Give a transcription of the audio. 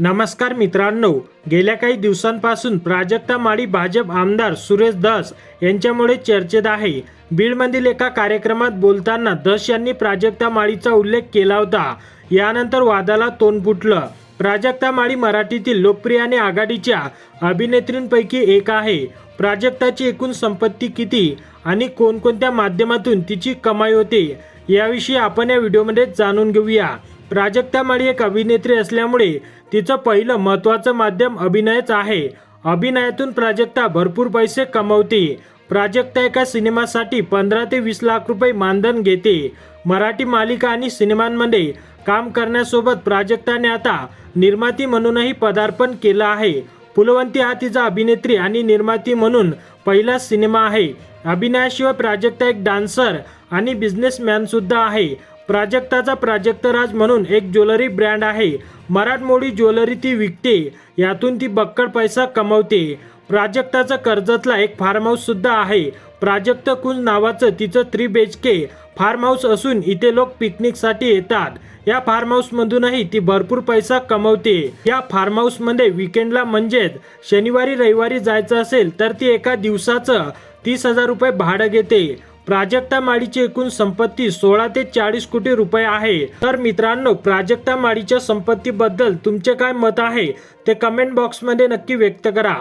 नमस्कार मित्रांनो गेल्या काही दिवसांपासून प्राजक्ता माळी भाजप आमदार सुरेश दस यांच्यामुळे चर्चेत आहे. बीडमधील एका कार्यक्रमात बोलताना दस यांनी प्राजक्ता माळीचा उल्लेख केला होता. यानंतर वादाला तोंड फुटलं. प्राजक्ता माळी मराठीतील लोकप्रिय आणि आघाडीच्या अभिनेत्रींपैकी एक आहे. प्राजक्ताची एकूण संपत्ती किती आणि कोणकोणत्या माध्यमातून तिची कमाई होते याविषयी आपण या व्हिडिओमध्ये जाणून घेऊया. प्राजक्ता माळी एक अभिनेत्री असल्यामुळे तिचं पहिलं महत्त्वाचं माध्यम अभिनयच आहे. अभिनयातून प्राजक्ता भरपूर पैसे कमवते. प्राजक्ता एका सिनेमासाठी पंधरा ते वीस लाख रुपये मानधन घेते. मराठी मालिका आणि सिनेमांमध्ये काम करण्यासोबत प्राजक्ताने आता निर्माती म्हणूनही पदार्पण केलं आहे. फुलवंती हा तिचा अभिनेत्री आणि निर्माती म्हणून पहिला सिनेमा आहे. अभिनयाशिवाय प्राजक्ता एक डान्सर आणि बिझनेसमॅनसुद्धा आहे. प्राजक्ताचा प्राजक्तराज म्हणून एक ज्वेलरी ब्रँड आहे. मराठमोडी ज्वेलरी ती विकते. यातून ती बक्कड पैसा कमवते. प्राजक्ताचा कर्जतला एक फार्म हाऊस सुद्धा आहे. प्राजक्त कुंज नावाचं तिचं थ्री बेच के फार्म हाऊस असून इथे लोक पिकनिकसाठी येतात. या फार्म हाऊस मधूनही ती भरपूर पैसा कमवते. या फार्म हाऊसमध्ये विकेंडला म्हणजेच शनिवारी रविवारी जायचं असेल तर ती एका दिवसाचं तीस हजार रुपये भाडं घेते. प्राजक्ता माळीची एकूण संपत्ती सोळा ते चाळीस कोटी रुपये आहे. तर मित्रांनो प्राजक्ता माळीच्या संपत्तीबद्दल तुमचे काय मत आहे ते कमेंट बॉक्समध्ये नक्की व्यक्त करा.